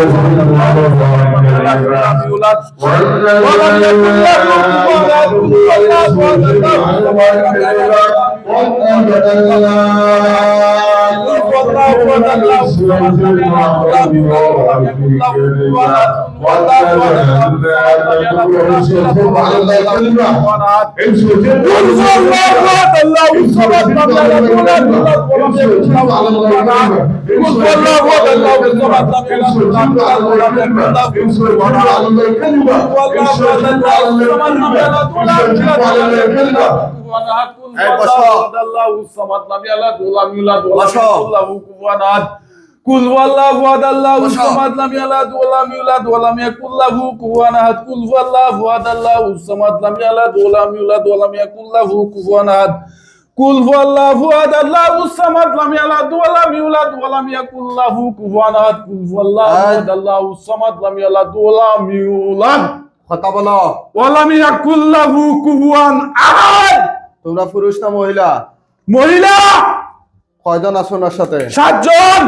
رسولا ولم يكن له كفوا احد الله আল্লাহ কুল ওয়াল্লাহু আহাদ আল্লাহু সামাদ লাম ইয়ালাদ ওয়া লাম ইউলাদ ওয়া লাম ইয়াকুল লাহু কুফুয়ান আহাদ কুল ওয়াল্লাহু আহাদ আল্লাহু সামাদ লাম ইয়ালাদ ওয়া লাম ইউলাদ ওয়া লাম ইয়াকুল লাহু কুফুয়ান আহাদ কুল ওয়াল্লাহু আহাদ আল্লাহু সামাদ লাম ইয়ালাদ ওয়া লাম ইউলাদ ওয়া লাম ইয়াকুল লাহু কুফুয়ান আহাদ কুল ওয়াল্লাহু আহাদ আল্লাহু সামাদ লাম ইয়ালাদ ওয়া লাম ইউলাদ কথা বলো ওয়া লাম ইয়াকুল লাহু কুফুয়ান আহাদ তোমরা পুরুষ না মহিলা? মহিলা! কয়জন আছো ওনার সাথে? সাতজন!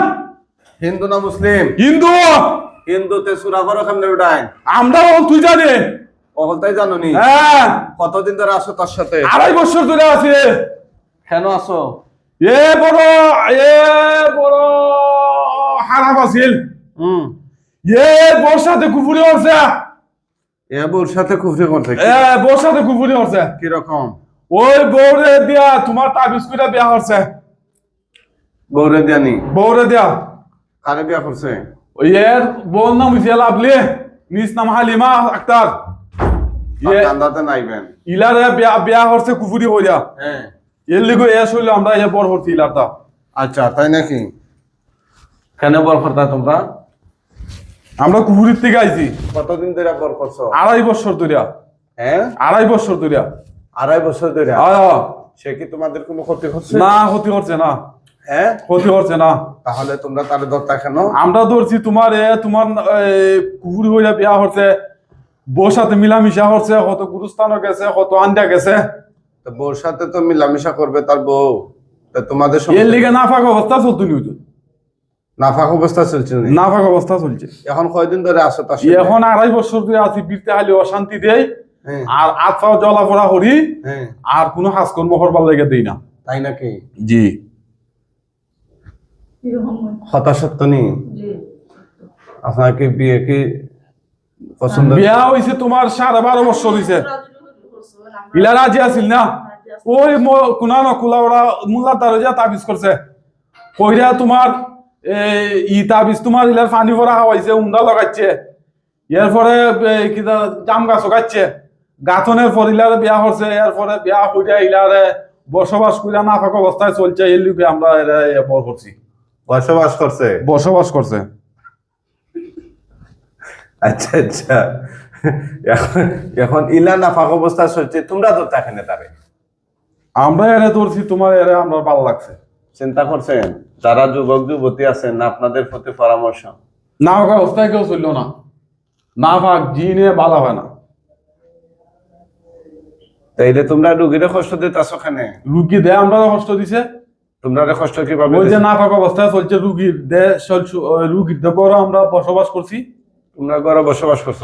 হিন্দু না মুসলিম? হিন্দু! হিন্দুতে সুরা করো কেমনে উঠায়? আমরা তুই জানে। অহলতাই জানো নি হ্যাঁ। কতদিন ধরে আছো তার সাথে? আড়াই বছর ধরে আছে। কেন আছো? এ বড় এ বড় খারাপ আছিল। হুম। এ বর্ষাতে কুপুরি হচ্ছে এ বউর সাথে কুফরি করছে এ বর্ষাতে কুপুরি হচ্ছে কীরকম? ওই বউরে দিয়া তোমার তাবিজ করে বিয়া হচ্ছে। বউরে দিয়ানি বউরে দিয়া। কারে বিয়া করছে? ওই এর বউর নাম হইছে লাভলি নিজ নাম হালিমা আক্তার। কান্দাতে নাইবেন। ইলারে বিয়া বিয়া হচ্ছে কুপুরি হইয়া। হ্যাঁ। এর লিগে এ শুনলে আমরা এ বড় হচ্ছি ইলারটা। আচ্ছা তাই নাকি? কেন বর করতা তোমরা? আমরা কুপুরির থেকে আইছি। কতদিন ধরে বর করছ? আড়াই বছর ধরিয়া হ্যাঁ? আড়াই বছর ধরিয়া আড়াই বছর ধরে সে কি তোমাদের কোনো ক্ষতি হচ্ছে না ক্ষতি করছে না। হ্যাঁ? ক্ষতি করছে না। তাহলে তোমরা তার দরটা কেন? আমরা ধরছি তোমার তোমার কুকুর হইয়া বিয়া হচ্ছে বউর সাথে মিলামিশা হচ্ছে কত গুরুস্থানও গেছে কত আন্দা গেছে। তো বউর সাথে তো মিলামিশা করবে তার বউ। তা তোমাদের এর লিগে নাফাক অবস্থা চলতো নি। নাফাক অবস্থা চলছে। নাফাক অবস্থা চলছে। এখন কয়দিন ধরে আসো তার এখন আড়াই বছর ধরে আছি বীরতে খালি অশান্তি দেয় আর আত্মাও জ্বলা পড়া করি হ্যাঁ। আর কোনো কাজকর্ম করবার লেগে দেই না। তাই নাকি? জি। হতাশত্ব নেই আপনার কি বিয়ে কি পছন্দ? বিয়া হইছে তোমার সাড়ে বারো বছর হইছে। ইলা রাজি আছিল না? ওই কুনা না কুলা ওরা মুল্লা তারজা তাবিজ করছে। কইরা তোমার এ, ই তাবিজ তোমার ইলার পানি ভরা খাওয়াইছে উন্দা লাগাইছে। এর পরে এ, জাম গাছ গাচ্ছে গাথনের পর ইলারে বিয়া করছে এরপরে বিয়া কইরা ইলারে বসবাস কইরা না ফাঁক অবস্থায় চলছে এর লিগে আমরা বর করছি বসবাস করছে বসবাস করছে আচ্ছা আচ্ছা। এখন এখন ইলা নাফাক অবস্থা চলছে তোমরা তো তাখানে তারে আমরা এরে ধরছি তোমার এরে আমরা ভালো লাগছে। চিন্তা করছেন? যারা যুবক যুবতী আছেন আপনাদের প্রতি পরামর্শ? না ফাঁক অবস্থায় কেউ চলল না। না ফাঁক জিনে ভালো হয় না। তাইলে তোমরা রুগীরে কষ্ট দিতেছ ওখানে রুগী দেহ আমরা কষ্ট দিছে। তোমরা কষ্ট কীভাবে ওই যে না চলছে চলছে- রুগীর দেহ পরে আমরা বসবাস করছি। তোমরা ঘরে বসবাস করছ?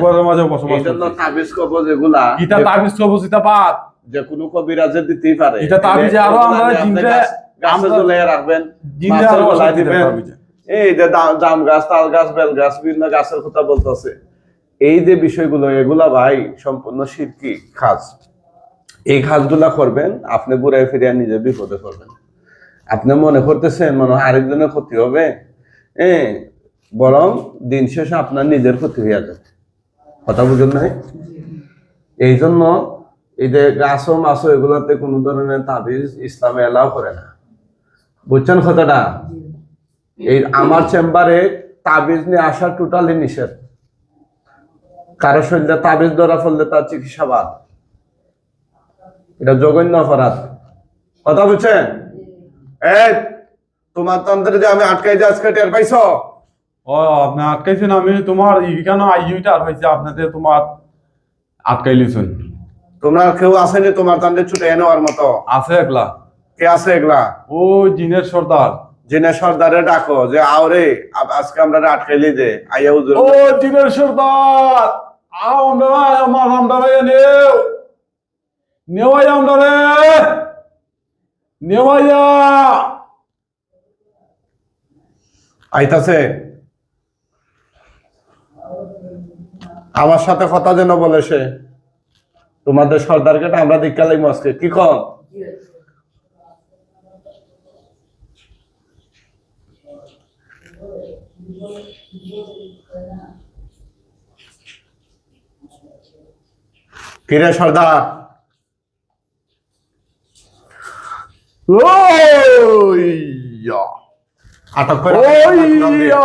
ঘরের মাঝে বসবাস এই জন্য তাবিজ কবজ এগুলা ইটা তাবিজ কবজ বাদ। যে কোনো কবিরাজে দিতেই পারে। এটা তাবিজে আরও আমরা জিনরে- গাছ- রাখবেন জিনে মাছের আরও দিবেন। এই যে দাম গাছ তাল গাছ বেল গাছ বিভিন্ন গাছের কথা বলতেছে। এই যে বিষয়গুলো এগুলা ভাই সম্পূর্ণ শিরকি খাস। এই কাজগুলা করবেন, আপনি ঘুরে ফিরিয়ে নিজে বিপদে পড়বেন। আপনি মনে করতেছেন, মনে হয় আরেকজনের ক্ষতি হবে? এ, বরং দিন শেষে আপনার নিজের ক্ষতি হয়ে যাবে। কথা বুঝুন নাই? এই জন্য এই যে গাছও মাছও এগুলাতে কোনো ধরনের তাবিজ ইসলামে এলাও করে না। বুঝছেন কথাটা? এই আমার চেম্বারে তাবিজ নিয়ে আসা টোটালি নিষেধ। কারও শরীরে তাবিজ ধরা ফেললে তার চিকিৎসা বাদ। এটা জঘন্য অপরাধ। কথা বুঝছেন? তোমার তন্ত্রে যে আমি আটকাই যে আজকে টের পাইছো? ও আপনি আটকাইছেন আমি তোমার কেন আইইউটা আর হয়েছে আপনাদের তোমার আটকাইলিছেন তোমরা কেউ আসেনি তোমার তন্ত্রে ছুটে নেওয়ার মতো? আছে একলা? কে আছে এগুলা ও জিনের সর্দার। জেনে সর্দারে ডাকো যে আওরে আজকে আমরা আটকাইলি যে আইয়া ও দিনের সর্দার। আও আমরা আমার আমরা নেও নেওয়াই আমরা রে। নেওয়াইয়া আইতাছে। আমার সাথে কথা যেন বলে সে। তোমাদের সর্দারকে আমরা লাগবো আজকে। কি কন কিরে সর্দার? ওইয়া। আটক করে ওইয়া।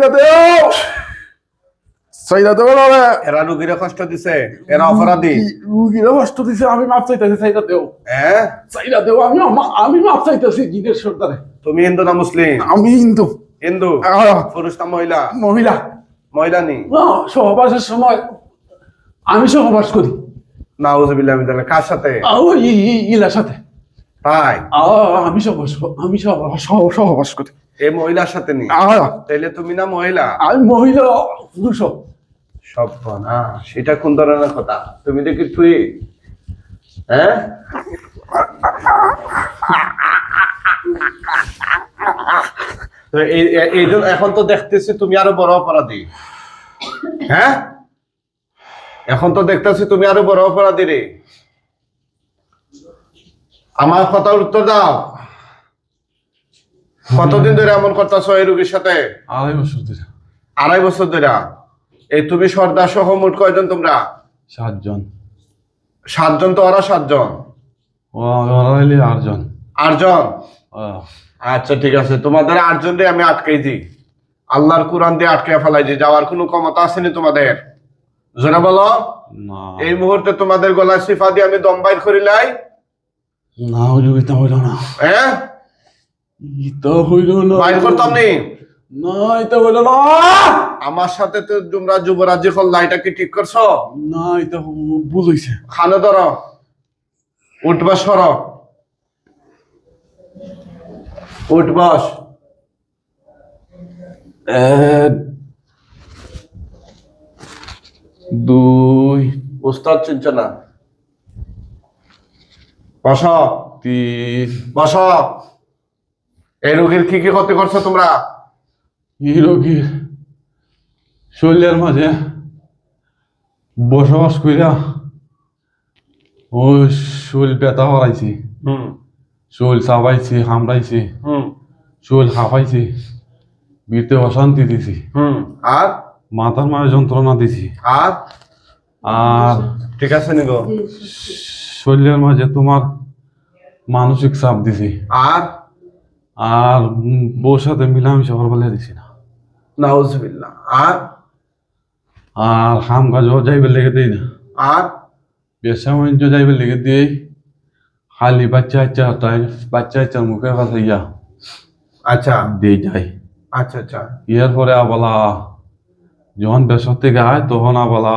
রে দেও। সাইডা দেও এরা রুগীরে কষ্ট দিছে এরা অপরাধী। রুগীরা কষ্ট দিছে আমি মাপ চাইতেছি সাইডা দেও। হ্যাঁ সাইডা দেও আমি আমি মাপ চাইতেছি দিনের সর্দারে। তুমি হিন্দু না মুসলিম? আমি হিন্দু। হিন্দু? পুরুষ না মহিলা? মহিলা। মহিলা নি না, সহবাসের সময় আমি সহবাস করি। নাউজুবিল্লাহ মিন। কার সাথে ইলার সাথে তাই আমি সহবাস আমি সহবাস সহ- সহবাস করি এই মহিলার সাথে নি তাইলে তুমি না মহিলা আমি মহিলা পুরুষ সব না সেটা কোন ধরনের কথা তুমি দেখি তুই হ্যাঁ এখন তো দেখতেছি তুমি আরও বড় অপরাধী হ্যাঁ এখন তো দেখতেছি তুমি আরও বড় অপরাধী রে। আমার কথার উত্তর দাও। কতদিন ধরে এমন করতেছ এই রোগীর সাথে? আড়াই বছর ধরে। আড়াই বছর ধরে? এই তুমি সর্দার সহ মোট কয়জন তোমরা? সাতজন। সাতজন তো ওরা সাতজন। আটজন। আটজন? আচ্ছা ঠিক আছে। তোমাদের আটজন আমি আটকাই দিই। আল্লাহর কোরআন দিয়ে আটকে ফেলাই দিই। যাওয়ার কোনো ক্ষমতা আসেনি তোমাদের? জোরে বলো। এই মুহূর্তে তোমাদের গলায় সিফা দিয়ে আমি দম বাইর করিলাই না ওইটা হইল না? হ্যাঁ? ইটা হইল না? বাইর করতাম নি? না এটা হইল না। আমার সাথে তো তোমরা যুবরাজ্য করলা এটা কি ঠিক করছ? না এটা ভুল হইছে। খানে ধরো। উঠবা সর। উঠবাস এক দুই। ওস্তাদ চিনছ না। বস। তিন। বস। এই রোগীর কি কি ক্ষতি করছ তোমরা? এই রোগীর শরীরের মাঝে বসবাস কইরা ওই শরীর ব্যথা হরাইছি হুম। শরীর চাবাইছি হামড়াইছি। হুম। শরীর হাঁপাইছি বীরতে অশান্তি দিছি। হুম। আর? মাথার মাঝে যন্ত্রণা দিছি। আর? আর ঠিক আছে নিগো শরীরের মাঝে তোমার মানসিক চাপ দিছি। আর? আর বউর সাথে মিলামিশা করবার দিছি না। নাউজবিল্লাহ। আর? আর হাম কাজ যাইবে লেগে দেই না। আর? ব্যবসা বাণিজ্য যাইবে লেগে দিই। খালি বাচ্চা বাচ্চা তাই বাচ্চা বাচ্চার মুখে ভাসাইয়া আচ্ছা। দিয়ে যাই। আচ্ছা আচ্ছা। ইয়ার পরে আবালা যখন ব্যবসা থেকে আয় তখন আবালা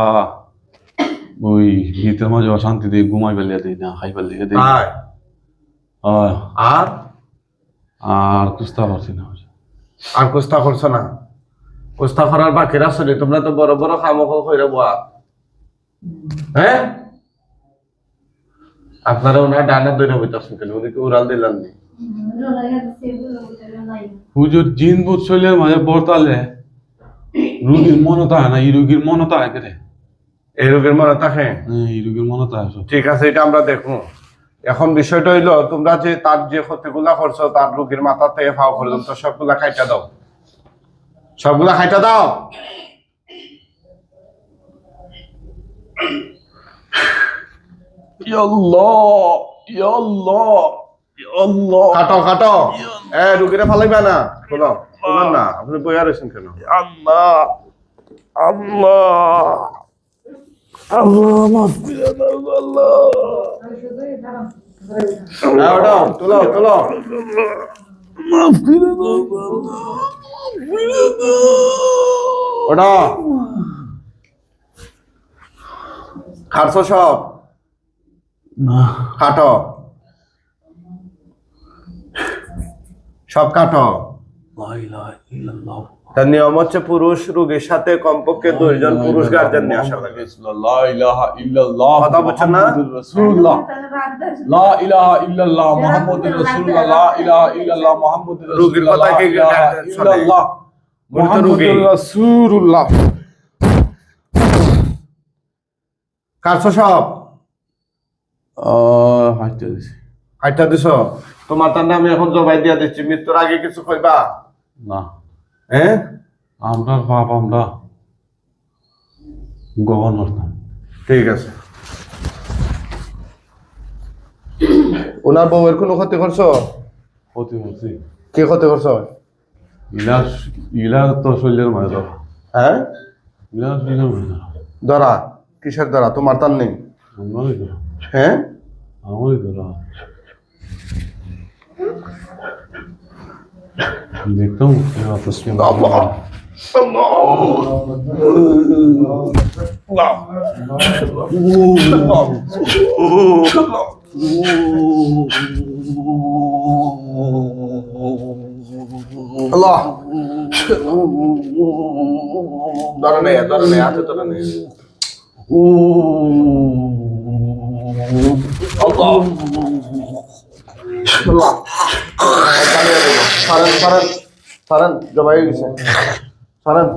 ওই ভিতের মাঝে অশান্তি দিয়ে ঘুমাই বেলিয়ে দিই না খাই বেলিয়ে দিই আর? আর কুস্তা পারছি না। আর কুস্তা করছ না? কুস্তা করার বাকি রাসনি তোমরা তো বড় বড় খামোখ হইরে boa হ্যাঁ আপনারা ওনার ডানে দৈরা বইতাছেন কেন? উনি কি উড়াল দিলেন নি? হুজুর জিন শৈলের মাঝে বর্তালে রুগীর মনতা হয় না এই রুগীর মনতা হয় কেটে এই রোগের মনে থাকে এই রুগীর মনতা হয় ঠিক আছে এটা আমরা দেখব। এখন বিষয়টা হইল তোমরা যে তার যে ক্ষতিগুলা করছ তার রোগীর মাথা থেকে ফাও পর্যন্ত সবগুলা খাইটা দাও। সবগুলা খাইটা দাও। কাটো কাটো। এ রুগীরা ফালাইবা না শোনো। না আপনি বইয়া রয়েছেন কেন? আল্লাহ আল্লাহ। আল্লাহ মাফ করে দাও আল্লাহ। হ্যাঁ ওটাও তুলো তুলো মাফ করে দাও ওটা খাটছো সব? না। কাটো সব কাটো। তার নিয়ম হচ্ছে পুরুষ রোগীর সাথে কমপক্ষে দুইজন পুরুষ গার্জেন নিয়ে আসা লাগে। কথা বলছেন না? রাসূলুল্লাহ। লা ইলাহা ইল্লাল্লাহ মুহাম্মাদুর রাসূলুল্লাহ। লা ইলাহা ইল্লাল্লাহ মুহাম্মাদুর রোগীর কথা কে ইল্লাল্লাহ। মুহাম্মাদুর রাসূলুল্লাহ। কারছো সব? আইটা দিছ? তোমার তার নামে এখন জবাই দিয়া দিচ্ছি। মৃত্যুর আগে কিছু কইবা? না। হ্যাঁ আমরা বাপ আমরা গভর্নর না। ঠিক আছে। ওনার বউয়ের কোনো ক্ষতি করছ? ক্ষতি হচ্ছে কে ক্ষতি করছ? ইলা ইলা তো শরীরের মাঝে ধরা হ্যাঁ ইলা শরীরের মাঝে ধরা ধরা কিসের ধরা তোমার তার নেই। আমারই ধরা হ্যাঁ আমারই ধরা দেখতাম তসলিম আল্লাহ আল্লাহ ধরে নেই ধরে নেই হাতে ধরে নেই আল্লাহ আল্লাহ চালিয়ে দেবো সারেন সারেন সারেন জবাই হয়ে গেছে। সারেন।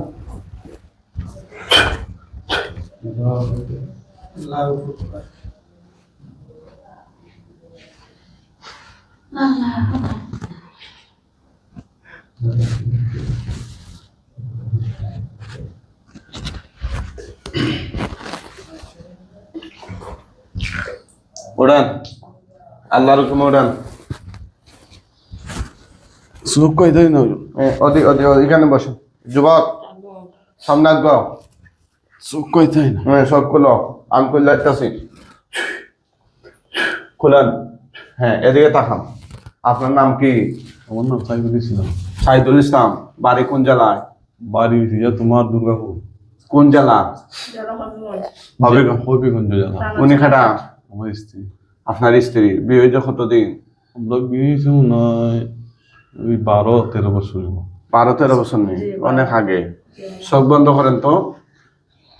উড়ান। আল্লাহর হুকুমে উড়ান। চোখ কই দেয় না এ, ওদি ওদি ওদি, এখানে বসেন যুবক সামনে আসব চোখ কই দেয় না হ্যাঁ সব খুলো। আমি খুলে যাচ্ছি খুলেন। হ্যাঁ এদিকে তাকান। আপনার নাম কি? আমার নাম সাইবুল ইসলাম। সাইদুল ইসলাম বাড়ি কোন জেলায়? বাড়ি তোমার দুর্গাপুর। কোন জেলা? হবে হবিগঞ্জ জেলা। উনি খাটা? আমার স্ত্রী। আপনার স্ত্রী। বিয়ে হয়েছে কতদিন? আমরা নয় ওই বারো তেরো বছর বারো তেরো বছর নেই অনেক আগে। চোখ বন্ধ করেন তো।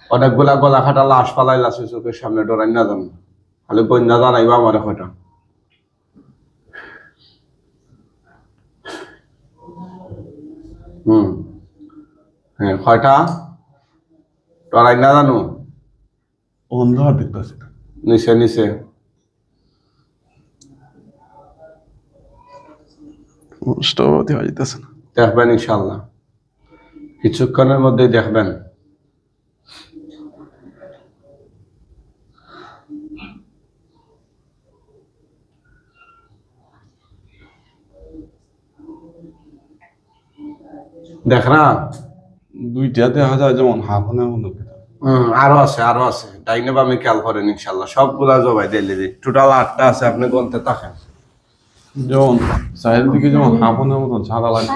অনেকগুলা গলা খাটা লাশ পালাই লাশে চোখের সামনে ডরাই না জানো খালি বন্যা জানাইবা আমার কয়টা। হুম। হ্যাঁ কয়টা? ডরাই না জানো? অন্ধকার দেখতেছি নিচে নিচে। স্টপতি হয়ে যেতেছে না। দেখবেন ইনশাল্লাহ কিছুক্ষণের মধ্যেই দেখবেন। দেখ না। দুইটা দেখা যায় যেমন মতো খেতে হম আরও আছে আরও আছে। ডাইনে বামে খেয়াল করেন ইনশাল্লাহ সবগুলা জবাই দিলে টোটাল আটটা আছে আপনি গন্তে তাকেন। যেমন চারিদিকে যেমন হাফনের মতন সাদা লাগে.